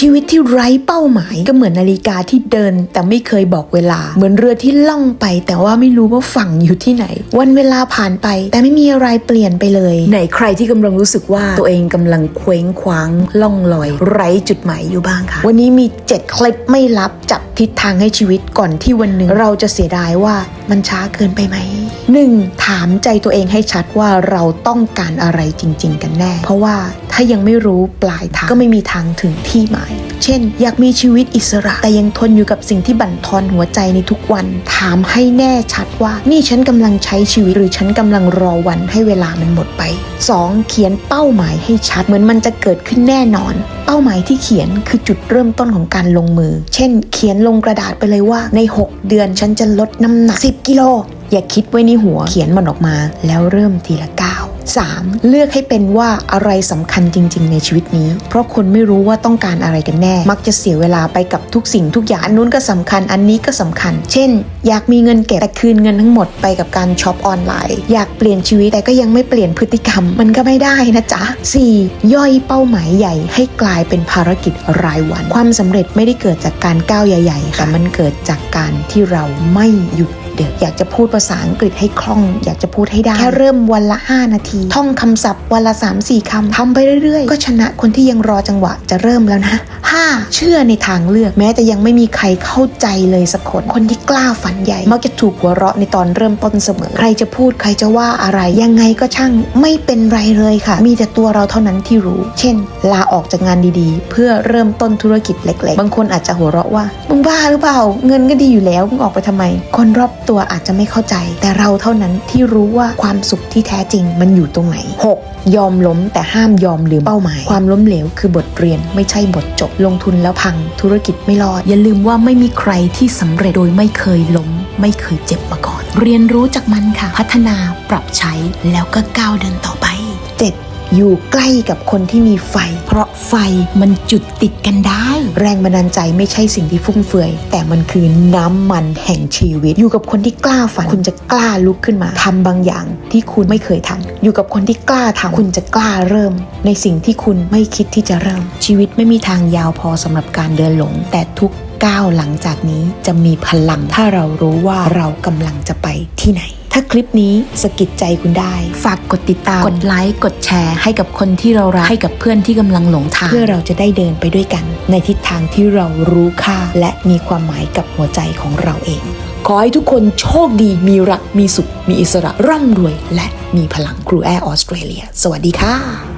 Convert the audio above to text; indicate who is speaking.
Speaker 1: ชีวิตที่ไร้เป้าหมายก็เหมือนนาฬิกาที่เดิน แต่ไม่เคยบอกเวลา เหมือนเรือที่ล่องไป แต่ว่าไม่รู้ว่าฝั่งอยู่ที่ไหน วันเวลาผ่านไป แต่ไม่มีอะไรเปลี่ยนไปเลย ไหนใครที่กำลังรู้สึกว่าตัวเองกำลังเคว้งคว้างล่องลอย ไร้จุดหมายอยู่บ้างคะวันนี้มี 7 เคล็ดไม่ลับจับทิศทางให้ชีวิตก่อนที่วันหนึ่งเราจะเสียดายว่ามันช้าเกินไปไหม 1. ถามใจตัวเองให้ชัดว่าเราต้องการอะไรจริง ๆ กันแน่ เพราะว่า ถ้ายังไม่รู้ปลายทางก็ไม่มีทางถึงที่หมาย เช่น อยากมีชีวิตอิสระ แต่ยังทนอยู่กับสิ่งที่บั่นทอนหัวใจในทุกวัน ถามให้แน่ชัดว่า นี่ฉันกำลังใช้ชีวิตหรือฉันกำลังรอวันให้เวลามันหมดไป 2. เขียนเป้าหมายให้ชัดเหมือนมันจะเกิดขึ้นแน่นอน เป้าหมายที่เขียนคือจุดเริ่มต้นของการลงมือ เช่น เขียนลงกระดาษไปเลยว่า ใน 6 เดือนฉันจะลดน้ำหนัก 10 กิโลอย่าคิดไว้ในหัวเขียนมันออกมาแล้วเริ่มทีละก้าว 3. เลือกให้เป็นว่าอะไรสำคัญจริง ๆ ในชีวิตนี้ เพราะคนไม่รู้ว่าต้องการอะไรกันแน่ มักจะเสียเวลาไปกับทุกสิ่งทุกอย่างอันนู้นก็สำคัญ อันนี้ก็สำคัญ เช่น อยากมีเงินเก็บแต่คืนเงินทั้งหมดไปกับการช็อปออนไลน์ อยากเปลี่ยนชีวิตแต่ก็ยังไม่เปลี่ยนพฤติกรรม มันก็ไม่ได้นะจ๊ะ 4. ย่อยเป้าหมายใหญ่ให้กลายเป็นภารกิจรายวัน ความสำเร็จไม่ได้เกิดจากการก้าวใหญ่ ๆ แต่มันเกิดจากการที่เราไม่หยุด เดี๋ยวอยากจะพูดภาษาอังกฤษให้คล่อง อยากจะพูดให้ได้ แค่เริ่มวันละ 5 นาที ท่องคำศัพท์วันละ 3 4คำทำไปเรื่อยๆ ก็ชนะคนที่ยังรอจังหวะจะเริ่มแล้วนะ 5. เชื่อในทางเลือก แม้จะยังไม่มีใครเข้าใจเลยสักคนคนที่กล้าฝันใหญ่ มักจะถูกหัวเราะในตอนเริ่มต้นเสมอ ใครจะพูดใครจะว่าอะไรยังไงก็ช่างไม่เป็นไรเลยค่ะ มีแต่ตัวเราเท่านั้นที่รู้ เช่น ลาออกจากงานดีๆ เพื่อเริ่มต้นธุรกิจเล็ก ๆ บางคนอาจจะหัวเราะว่ามึงบ้าหรือเปล่า เงินก็ดีอยู่แล้วมึงออกไปทำไม คนรอบตัวอาจจะไม่เข้าใจ แต่เราเท่านั้นที่รู้ว่าความสุขที่แท้จริงมันอยู่ตรงไหน 6. ยอมล้มแต่ห้ามยอมลืมเป้าหมาย ความล้มเหลวคือบทเรียนไม่ใช่บทจบลงทุนแล้วพังธุรกิจไม่รอด อย่าลืมว่าไม่มีใครที่สำเร็จโดยไม่เคยล้ม ไม่เคยเจ็บมาก่อน เรียนรู้จากมันค่ะ พัฒนาปรับใช้แล้วก็ก้าวเดินต่อไป 7. อยู่ใกล้กับคนที่มีไฟ เพราะไฟมันจุดติดกันได้ แรงบันดาลใจไม่ใช่สิ่งที่ฟุ่มเฟือย แต่มันคือน้ำมันแห่งชีวิต อยู่กับคนที่กล้าฝันคุณจะกล้าลุกขึ้นมาทำบางอย่างที่คุณไม่เคยทำอยู่กับคนที่กล้าทำคุณจะกล้าเริ่ม ในสิ่งที่คุณไม่คิดที่จะเริ่ม ชีวิตไม่มีทางยาวพอสำหรับการเดินหลง แต่ทุกก้าวหลังจากนี้จะมีพลังถ้าเรารู้ว่าเรากำลังจะไปที่ไหน ถ้าคลิปนี้สะกิดใจคุณได้ ฝากกดติดตาม กดไลค์ กดแชร์ ให้กับคนที่เรารัก ให้กับเพื่อนที่กำลังหลงทาง เพื่อเราจะได้เดินไปด้วยกัน ในทิศทางที่เรารู้ค่า และมีความหมายกับหัวใจของเราเอง ขอให้ทุกคนโชคดี มีรัก มีสุข มีอิสระ ร่ำรวย และมีพลังครูแอร์ออสเตรเลีย สวัสดีค่ะ